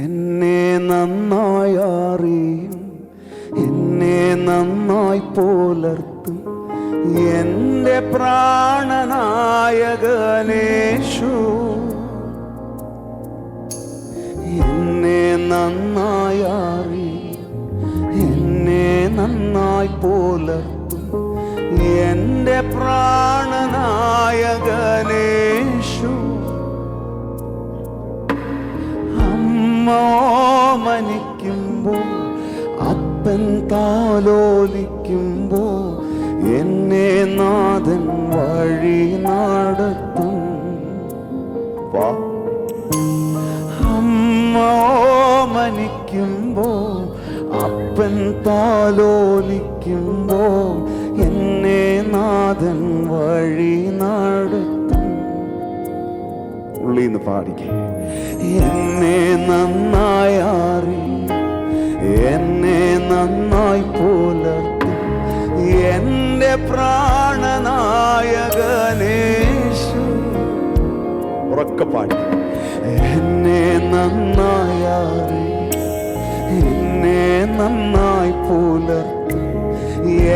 എന്നെ നന്നായി അറിയും എന്നെ നന്നായി പോലർത്തും. എന്റെ പ്രാണനായകനേഷു എന്നെ നന്നായി അറിയും എന്നെ നന്നായി പോലർത്തും. എന്റെ പ്രാണനായകനേഷു ഓമനിക്കുമ്പോൾ അപ്പൻ താലോലിക്കുമ്പോൾ എന്നെ നാഥൻ വഴി നടത്തും. അമ്മോമനിക്കുമ്പോ അപ്പൻ താലോലിക്കുമ്പോൾ എന്നെ നാഥൻ വഴി നടത്തും. ഉള്ളിന്ന് പാടിക്കേ. എന്നെ നന്നായി അറി എന്നെ നന്നായി പുലർത്തി. എന്റെ പ്രാണനായകനേശു ഉറക്കപ്പാടി എന്നെ നന്നായി അറി എന്നെ നന്നായി പുലർത്തി.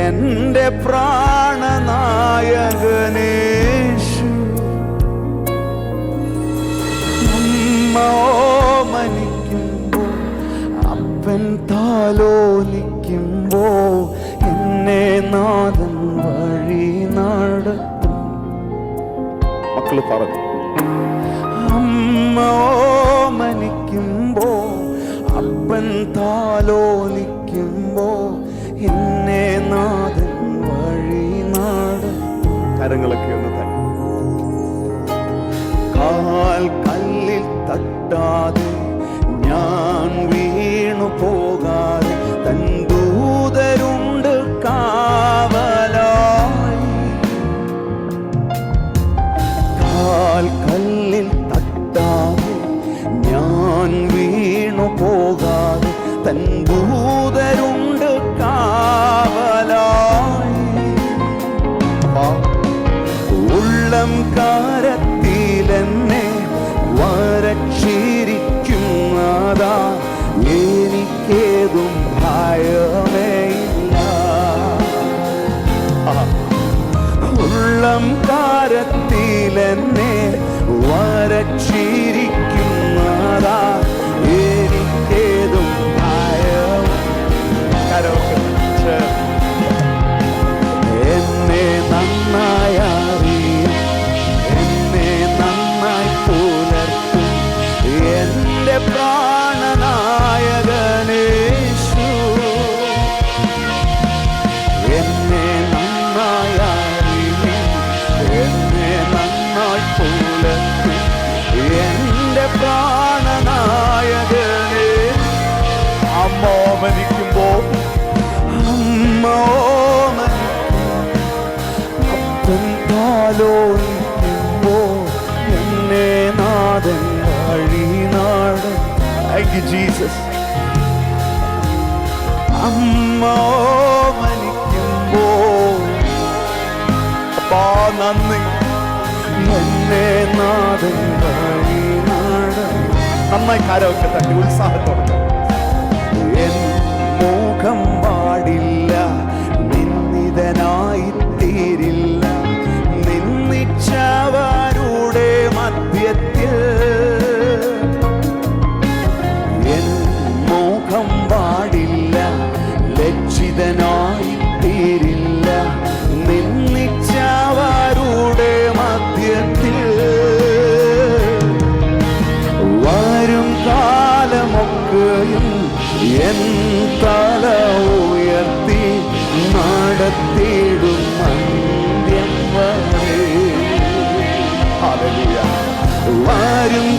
എന്റെ പ്രാണനായകനേശു താലോലിക്കുമ്പോൾ എന്നെ നാഥൻ വഴി നടത്തും. മക്കൾ പറഞ്ഞു അമ്മ മനിക്കുമ്പോ അപ്പൻ താലോലിക്കുമ്പോൾ ഉള്ളം കാരത്തിലെന്നെ വരച്ചിരിക്കുന്നതാ എനിക്കേതും ഭയമേയില്ല. ഉള്ളം കാരത്തിലെന്നെ വരച്ചിരിക്കുന്നതാ നാഥൻ വഴി നാട്. ജീസസ് നന്ദി. എന്നെ നാഥൻ വഴി നാട്. നന്നായി കാരമൊക്കെ തട്ടി ഉത്സാഹത്തോടെ.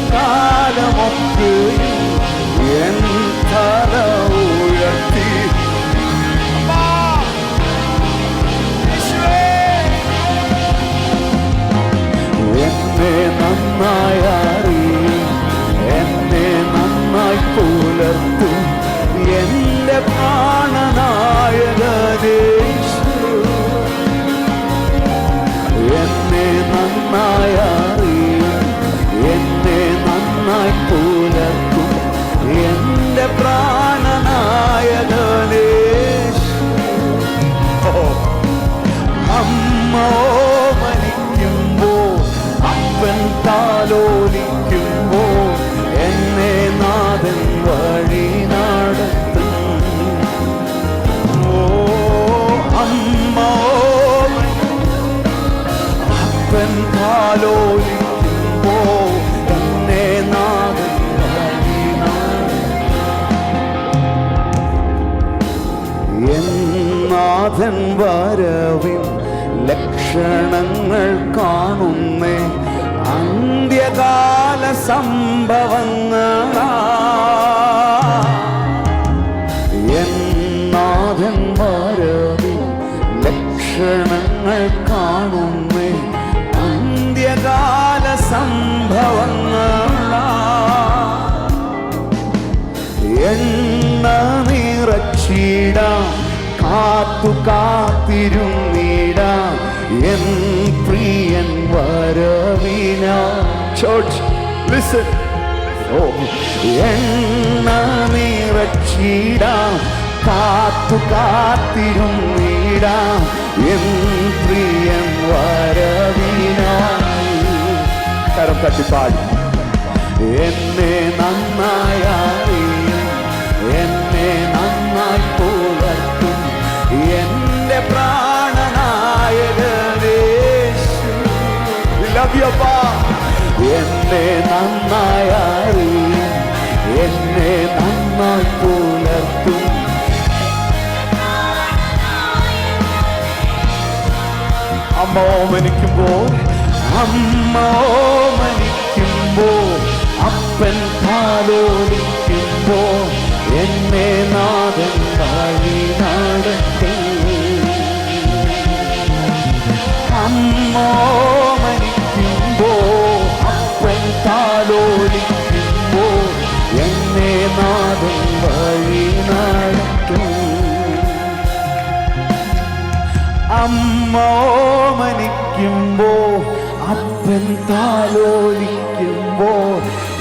God. നാഥൻ വരവിൻ ലക്ഷണങ്ങൾ കാണുന്നേ. അന്ത്യകാല സംഭവങ്ങളാ വരവിന ചോച്ച് ലിസൺ ഓ എണ്ണ നിറച്ചിടാം കാത്തു കാത്തിരുന്നിടാം എൻ പ്രിയം വരവിനായി. കരം തട്ടിപ്പാടി എന്നെ നന്നായി എന്നെ നന്നായി എന്നെ നന്നായി പുലർത്തും. അമ്മ ഓമനിക്കുമ്പോൾ അമ്മ ഓമനിക്കുമ്പോൾ അപ്പൻ പാലോലിക്കുമ്പോൾ എന്നെ നാഥൻ വഴി നടത്തും. അമ്മ അമ്മോമനിക്കുമ്പോ അപ്പൻ താലോലിക്കുമ്പോ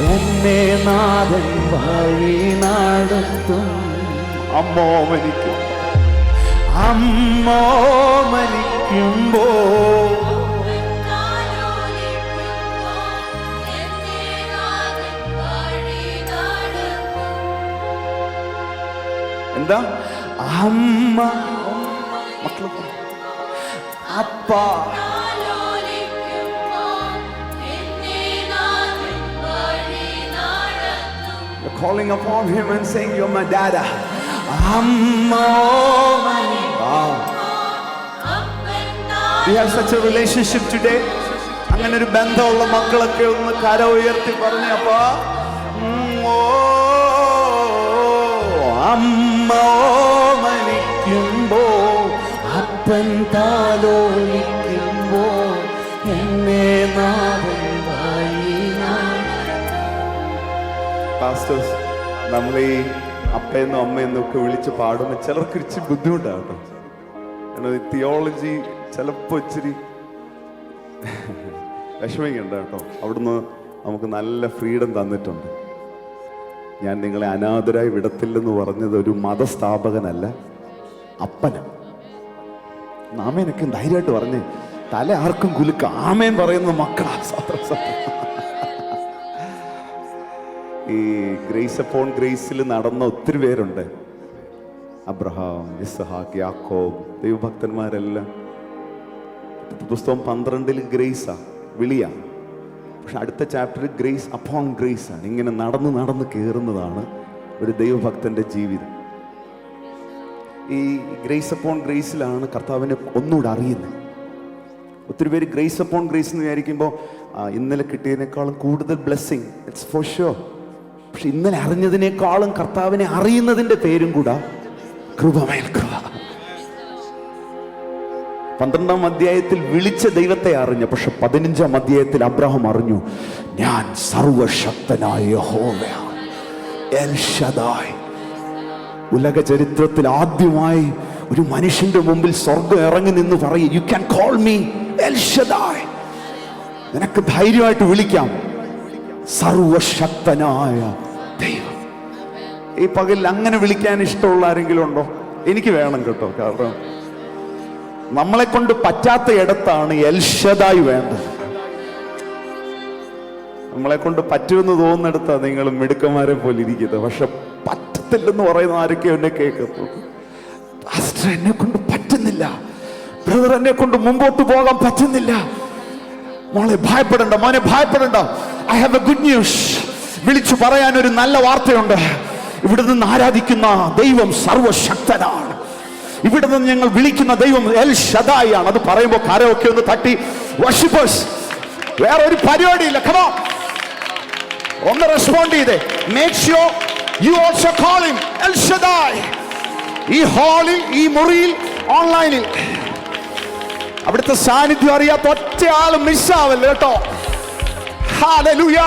എന്നെ നാഥൻ വഴി നടത്തും. അമ്മോമനിക്കും. അമ്മോമനിക്കുമ്പോ എന്താ? അമ്മ മക്കളെ പറ. അപ്പ You're calling upon him and saying, You're my dada. Amma. Wow. Do have such a relationship today? അങ്ങനെ ഒരു ബന്ധമുള്ള മക്കളൊക്കെ ഒന്ന് കര ഉയർത്തി പറഞ്ഞപ്പോ പാസ്റ്റേഴ്സ് നമ്മൾ ഈ അപ്പയെന്നും അമ്മയെന്നും ഒക്കെ വിളിച്ച് പാടുമ്പോൾ ചിലർക്ക് ഇച്ചിരി ബുദ്ധിമുട്ടാണ് കേട്ടോ. തിയോളജി ചിലപ്പോൾ ഇച്ചിരി വിഷമിക്കണ്ട കേട്ടോ. അവിടുന്ന് നമുക്ക് നല്ല ഫ്രീഡം തന്നിട്ടുണ്ട്. ഞാൻ നിങ്ങളെ അനാഥരായി വിടത്തില്ലെന്ന് പറഞ്ഞത് ഒരു മതസ്ഥാപകനല്ല അപ്പന. ആമേനൊക്കെ ധൈര്യമായിട്ട് പറഞ്ഞേ തല ആർക്കും കുലുക്ക. ആമേൻ പറയുന്ന മക്കളാ. സാത്ര സത്രം. ഈ ഗ്രേസ് അപ്പോൺ ഗ്രേസിൽ നടന്ന ഒത്തിരി പേരുണ്ട്. അബ്രഹാം ഇസ്ഹാഖ് യാക്കോബ് ദൈവഭക്തന്മാരെല്ലാം. പുസ്തകം പന്ത്രണ്ടിൽ ഗ്രേസാ വിളിയാ. പക്ഷെ അടുത്ത ചാപ്റ്ററിൽ ഗ്രേസ് അപ്പോൺ ഗ്രേസ് ആണ് ഇങ്ങനെ നടന്ന് നടന്ന് കയറുന്നതാണ് ഒരു ദൈവഭക്തന്റെ ജീവിതം. ഈ ഗ്രേസ് അപ്പോൺ ഗ്രേസിലാണ് കർത്താവിനെ ഒന്നുകൂടെ അറിയുന്നത്. ഒത്തിരി പേര് ഗ്രേസ് അപ്പോൺ ഗ്രേസ് എന്ന് വിചാരിക്കുമ്പോൾ ഇന്നലെ കിട്ടിയതിനേക്കാളും കൂടുതൽ ബ്ലെസ്സിങ് ഇറ്റ്സ് ഫോർ ഷുവർ പക്ഷെ ഇന്നലെ അറിഞ്ഞതിനേക്കാളും കർത്താവിനെ അറിയുന്നതിന്റെ പേരും കൂടാ കൃപമേൽ കൃപ. പന്ത്രണ്ടാം അധ്യായത്തിൽ വിളിച്ച ദൈവത്തെ അറിഞ്ഞു പക്ഷെ പതിനഞ്ചാം അധ്യായത്തിൽ അബ്രഹാം അറിഞ്ഞു ഞാൻ സർവശക്തനായ ഉലക ചരിത്രത്തിൽ ആദ്യമായി ഒരു മനുഷ്യന്റെ മുമ്പിൽ സ്വർഗം ഇറങ്ങി നിന്ന് പറയും you can call me El Shaddai നിനക്ക് ധൈര്യമായിട്ട് വിളിക്കാം സർവശക്തനായ ദൈവം. ഈ പകൽ അങ്ങനെ വിളിക്കാൻ ഇഷ്ടമുള്ള ആരെങ്കിലും ഉണ്ടോ? എനിക്ക് വേണം കേട്ടോ കാരണം നമ്മളെ കൊണ്ട് പറ്റാത്ത ഇടത്താണ് എൽഷദായി വേണ്ടത്. നമ്മളെ കൊണ്ട് പറ്റുമെന്ന് തോന്നുന്നിടത്താണ് നിങ്ങൾ മിടുക്കന്മാരെ പോലെ ഇരിക്കുന്നത്. പക്ഷെ പറ്റത്തില്ലെന്ന് പറയുന്ന ആരൊക്കെ എന്നെ പാസ്റ്റർ എന്നെ കൊണ്ട് പറ്റുന്നില്ല. ബ്രദർ എന്നെ കൊണ്ട് മുമ്പോട്ട് പോകാൻ പറ്റുന്നില്ല. മോളെ ഭയപ്പെടണ്ട. മോനെ ഭയപ്പെടണ്ട. I have a good news വിളിച്ചു പറയാൻ ഒരു നല്ല വാർത്തയുണ്ട്. ഇവിടെ നിന്ന് ആരാധിക്കുന്ന ദൈവം സർവശക്തനാണ്. ഇവിടെ നിന്ന് ഞങ്ങൾ വിളിക്കുന്ന ദൈവം എൽ ഷദായി ആണ് അത് പറയുമ്പോൾ കരമൊക്കെ ഒന്ന് തട്ടി. വർഷിപ്പേഴ്സ് വേറെ ഒരു പരിപാടിയില്ല. കമോ ഒന്ന് റെസ്പോണ്ട് ചെയ്തേ. Make sure you also him El Shaddai. ഈ ഹാളിൽ ഈ മുറിയിൽ ഓൺലൈനിൽ അവിടുത്തെ സാന്നിധ്യം അറിയാത്ത ഒറ്റ ആൾ മിസ്സാവല്ലോ കേട്ടോ? ഹാലലുയാ